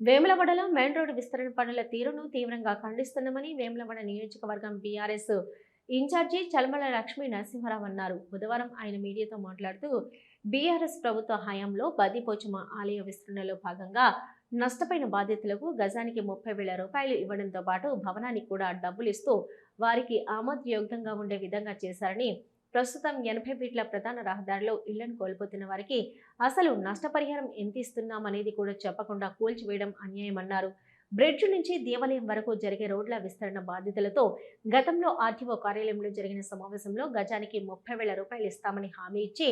వేములవాడలో main road విస్తరణ పనుల తీరును తీవ్రంగా ఖండిస్తున్నామని వేములవాడ నియోజకవర్గం బీఆర్ఎస్ ఇన్ఛార్జి చలమల లక్ష్మీ నరసింహారావు అన్నారు. బుధవారం ఆయన మీడియాతో మాట్లాడుతూ బీఆర్ఎస్ ప్రభుత్వ హయాంలో బదిపోచమ ఆలయ విస్తరణలో భాగంగా నష్టపోయిన బాధితులకు గజానికి ముప్పై వేల రూపాయలు ఇవ్వడంతో పాటు భవనానికి కూడా డబ్బులు ఇస్తూ వారికి ఆమోదయోగ్యంగా ఉండే విధంగా చేశారని ప్రస్తుతం ఎనభై ఫీట్ల ప్రధాన రహదారిలో ఇళ్ళను కోల్పోతున్న వారికి అసలు నష్టపరిహారం ఎంత ఇస్తున్నామనేది కూడా చెప్పకుండా కూల్చివేయడం అన్యాయమన్నారు. బ్రిడ్జ్ నుంచి దేవాలయం వరకు జరిగే రోడ్ల విస్తరణ బాధ్యతలతో గతంలో ఆర్టీఓ కార్యాలయంలో జరిగిన సమావేశంలో గజానికి ముప్పై వేల రూపాయలు ఇస్తామని హామీ ఇచ్చి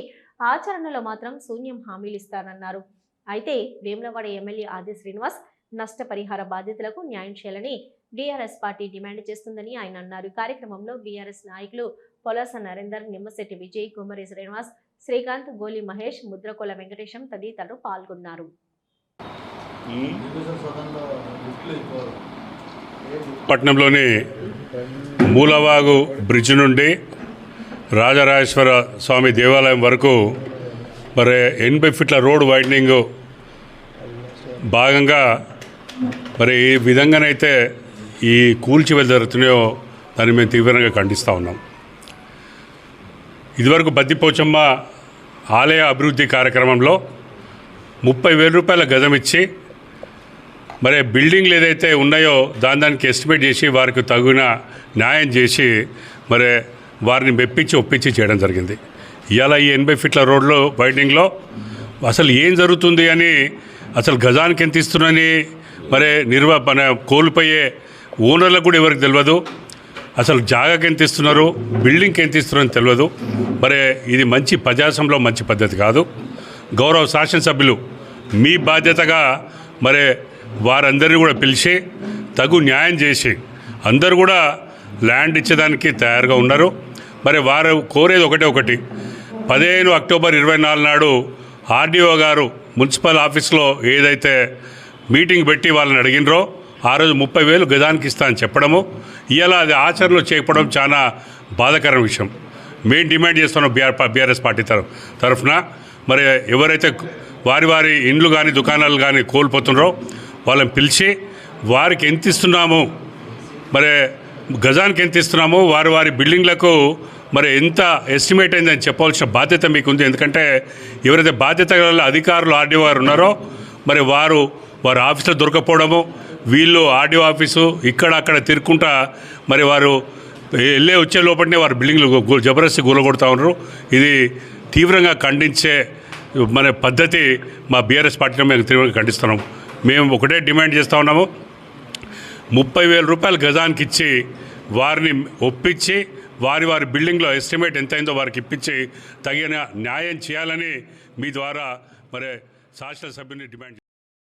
ఆచరణలో మాత్రం శూన్యం హామీలు ఇస్తానన్నారు. అయితే వేములవాడ ఎమ్మెల్యే ఆది శ్రీనివాస్ నష్టపరిహార బాధ్యతలకు న్యాయం చేయాలని బీఆర్ఎస్ పార్టీ డిమాండ్ చేస్తుందని ఆయన అన్నారు. కార్యక్రమంలో బీఆర్ఎస్ నాయకులు పొలాస నరేందర్ నిమ్మశెట్టి విజయ్ కుమరి శ్రీనివాస్ శ్రీకాంత్ గోలి మహేష్ ముద్రకోల వెంకటేశం తదితరులు పాల్గొన్నారు. పట్నంలోని మూలవాగు బ్రిడ్జ్ నుండి రాజరాజేశ్వర స్వామి దేవాలయం వరకు మరి ఎనభై ఫీట్ల రోడ్ వైడనింగ్ భాగంగా మరి ఈ విధంగానైతే ఈ కూల్చివేలు జరుగుతున్నాయో దాన్ని మేము తీవ్రంగా ఖండిస్తూ ఉన్నాం. ఇదివరకు బద్దిపోచమ్మ ఆలయ అభివృద్ధి కార్యక్రమంలో ముప్పై వేల రూపాయల గజం ఇచ్చి మరి బిల్డింగ్లు ఏదైతే ఉన్నాయో దాని దానికి ఎస్టిమేట్ చేసి వారికి తగిన న్యాయం చేసి మరి వారిని మెప్పించి ఒప్పించి చేయడం జరిగింది. ఇవాళ ఈ ఎనభై ఫీట్ల రోడ్లో వైడింగ్లో అసలు ఏం జరుగుతుంది అని అసలు గజానికి ఎంత ఇస్తున్నారని మరి నిర్వ మన కోల్పోయే ఓనర్లకు కూడా ఎవరికి తెలియదు. అసలు జాగాకి ఎంత ఇస్తున్నారు? బిల్డింగ్కి ఎంత ఇస్తున్నారని తెలియదు. మరి ఇది మంచి ప్రజాసంలో మంచి పద్ధతి కాదు. గౌరవ శాసనసభ్యులు మీ బాధ్యతగా మరి వారందరినీ కూడా పిలిచి తగు న్యాయం చేసి అందరూ కూడా ల్యాండ్ ఇచ్చేదానికి తయారుగా ఉన్నారు. మరి వారు కోరేది ఒకటే ఒకటి. పదిహేను అక్టోబర్ ఇరవై నాలుగు నాడు ఆర్డీఓ గారు మున్సిపల్ ఆఫీస్లో ఏదైతే మీటింగ్ పెట్టి వాళ్ళని అడిగినరో ఆ రోజు ముప్పై వేలు గజానికి ఇస్తా అని చెప్పడము. ఇలా అది ఆచరణలో చేయకపోవడం చాలా బాధాకరమైన విషయం. మేము డిమాండ్ చేస్తున్నాం బీఆర్ బీఆర్ఎస్ పార్టీ తరఫు తరఫున మరి ఎవరైతే వారి వారి ఇండ్లు కానీ దుకాణాలు కానీ కోల్పోతున్నారో వాళ్ళని పిలిచి వారికి ఎంత ఇస్తున్నాము మరి గజానికి ఎంత ఇస్తున్నామో వారి వారి బిల్డింగ్లకు మరి ఎంత ఎస్టిమేట్ అయిందని చెప్పవలసిన బాధ్యత మీకు ఉంది ఎందుకంటే ఎవరైతే బాధ్యత గల అధికారులు ఆర్డీఓ గారు ఉన్నారో మరి వారు వారి ఆఫీసులో దొరకపోవడము వీళ్ళు ఆర్డీఓ ఆఫీసు ఇక్కడ అక్కడ తిరుక్కుంటా మరి వారు వెళ్ళే వచ్చే లోపలనే వారి బిల్డింగ్లు జబర్దస్తి కూలగొడతా ఉన్నారు. ఇది తీవ్రంగా ఖండించే మన పద్ధతి మా బీఆర్ఎస్ పార్టీలో మేము తీవ్రంగా ఖండిస్తున్నాం మేము ఒకటే డిమాండ్ చేస్తూ ఉన్నాము. ముప్పై వేల రూపాయలు గజానికి ఇచ్చి వారిని ఒప్పించి వారి వారి బిల్డింగ్లో ఎస్టిమేట్ ఎంత అయిందో వారికి ఇప్పించి తగిన న్యాయం చేయాలని మీ ద్వారా మరి శాసనసభ్యుని డిమాండ్